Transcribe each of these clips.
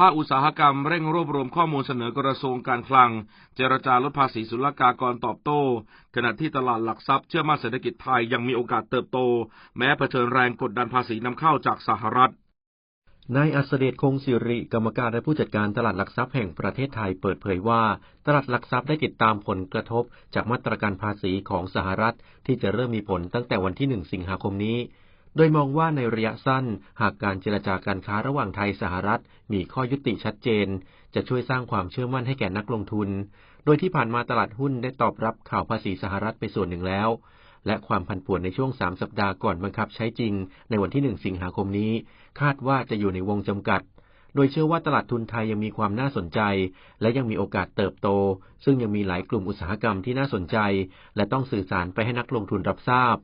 ภาคอุตสาหกรรมเร่งรวบรวมข้อมูลเสนอกระทรวงการคลัง เจรจาลดภาษีศุลกากรตอบโต้ ขณะที่ตลาดหลักทรัพย์เชื่อมั่นเศรษฐกิจไทยยังมีโอกาสเติบโต แม้เผชิญแรงกดดันภาษีนำเข้าจากสหรัฐนายอัสเดชคงสิริ กรรมการและผู้จัดการตลาดหลักทรัพย์แห่งประเทศไทยเปิดเผยว่า ตลาดหลักทรัพย์ได้ติดตามผลกระทบจากมาตรการภาษีของสหรัฐ ที่จะเริ่มมีผลตั้งแต่วันที่ 1 สิงหาคมนี้ โดยมองว่าในระยะสั้นหากการเจรจาการค้าระหว่างไทยสหรัฐมีข้อยุติชัดเจน จะช่วยสร้างความเชื่อมั่นให้แก่นักลงทุน โดยที่ผ่านมาตลาดหุ้นได้ตอบรับข่าวภาษีสหรัฐไปส่วนหนึ่งแล้ว และความผันผวนในช่วง 3 สัปดาห์ก่อนบังคับใช้จริง ในวันที่ 1 สิงหาคมนี้ คาดว่าจะอยู่ในวงจำกัด โดยเชื่อว่าตลาดทุนไทยยังมีความน่าสนใจ และยังมีโอกาสเติบโต ซึ่งยังมีหลายกลุ่มอุตสาหกรรมที่น่าสนใจ และต้องสื่อสารไปให้นักลงทุนรับทราบ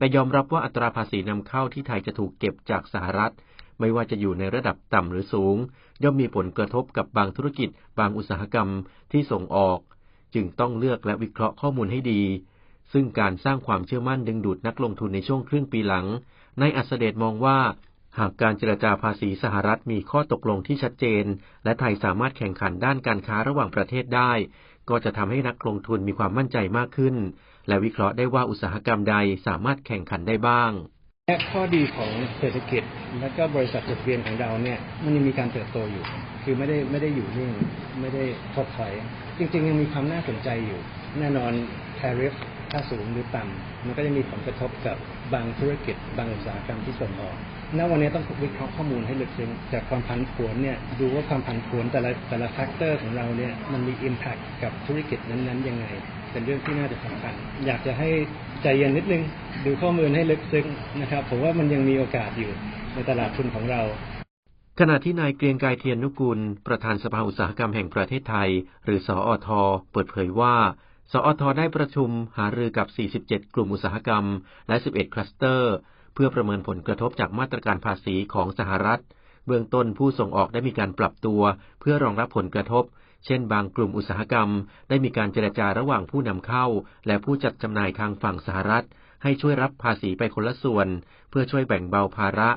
แต่ยอมรับว่าอัตราภาษีนำเข้าที่ไทยจะถูกเก็บจากสหรัฐ ไม่ว่าจะอยู่ในระดับต่ำหรือสูง ย่อมมีผลกระทบกับบางธุรกิจ บางอุตสาหกรรมที่ส่งออก จึงต้องเลือกและวิเคราะห์ข้อมูลให้ดี ซึ่งการสร้างความเชื่อมั่นดึงดูดนักลงทุนในช่วงครึ่งปีหลังนายอัสเดชมองว่า หากการเจรจาภาษีสหรัฐมีข้อตกลงที่ชัดเจน และไทยสามารถแข่งขันด้านการค้าระหว่างประเทศได้ ก็จะทำให้นักลงทุนมีความมั่นใจมากขึ้น และวิเคราะห์ได้ว่าอุตสาหกรรมใดสามารถแข่งขันได้บ้างและข้อดีของเศรษฐกิจและก็บริษัทจดทะเบียนของเราเนี่ยมันยังมีการเติบโตอยู่ คือไม่ได้ไม่ได้อยู่นิ่งไม่ได้ถดถอย จริงๆ ยังมีความน่าสนใจอยู่ แน่นอน tariff ถ้าสูงหรือต่ำมันก็จะมีผลกระทบกับบางธุรกิจ บางอุตสาหกรรมที่ส่งออกณวันนี้ต้องวิเคราะห์ข้อมูลให้ลึกซึ้งจากความผันผวนเนี่ยดูว่าความผันผวนแต่ละแต่ละแฟกเตอร์ของเราเนี่ยมันมี impact กับธุรกิจนั้นๆยังไง เป็นเรื่องที่น่าจะสำคัญ อยากจะให้ใจเย็นนิดนึง ดูข้อมูลให้ลึกซึ้งนะครับผมว่ามันยังมีโอกาสอยู่ในตลาดทุนของเราขณะที่นายเกรียงไกรเทียนนุกุลประธานสภาอุตสาหกรรมแห่งประเทศไทย หรือสออทเปิดเผยว่า สอทได้ประชุมหารือกับ 47 กลุ่มอุตสาหกรรม และ 11 คลัสเตอร์ เพื่อประเมินผลกระทบจากมาตรการภาษีของสหรัฐ เบื้องต้นผู้ส่งออกได้มีการปรับตัว เพื่อรองรับผลกระทบ เช่น บางกลุ่มอุตสาหกรรม ได้มีการเจรจาระหว่างผู้นำเข้า และผู้จัดจำหน่ายทางฝั่งสหรัฐ ให้ช่วยรับภาษีไปคนละส่วน เพื่อช่วยแบ่งเบาภาระ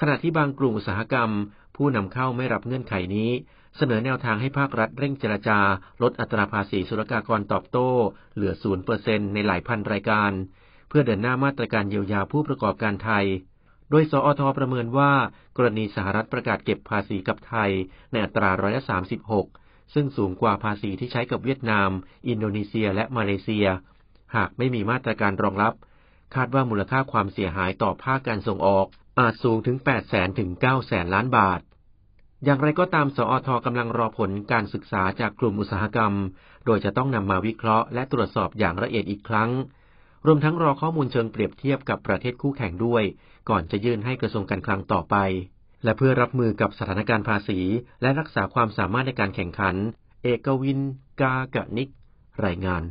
ขณะที่บางกลุ่มอุตสาหกรรม ผู้นำเข้าไม่รับเงื่อนไขนี้ เสนอแนวทางให้ภาครัฐเร่งเจรจา ลดอัตราภาษีศุลกากรตอบโต้ เหลือ0%ในหลายพันรายการ เพื่อเดินหน้ามาตรการเยียวยาผู้ประกอบการไทย โดย สอทอประเมินว่า กรณีสหรัฐประกาศเก็บภาษีกับไทย ในอัตราร้อยละ36ซึ่งสูงกว่าภาษีที่ใช้กับเวียดนาม อินโดนีเซียและมาเลเซีย หากไม่มีมาตรการรองรับ คาดว่ามูลค่าความเสียหายต่อภาคการส่งออกอาจสูงถึง8แสนถึง9แสนล้านบาท อย่างไรก็ตาม สอทกำลังรอผลการศึกษาจากกลุ่มอุตสาหกรรม โดยจะต้องนำมาวิเคราะห์และตรวจสอบอย่างละเอียดอีกครั้ง รวมทั้งรอข้อมูลเชิงเปรียบเทียบกับประเทศคู่แข่งด้วย ก่อนจะยื่นให้กระทรวงการคลังต่อไป และเพื่อรับมือกับสถานการณ์ภาษี และรักษาความสามารถในการแข่งขัน เอกวิน กากะนิก รายงาน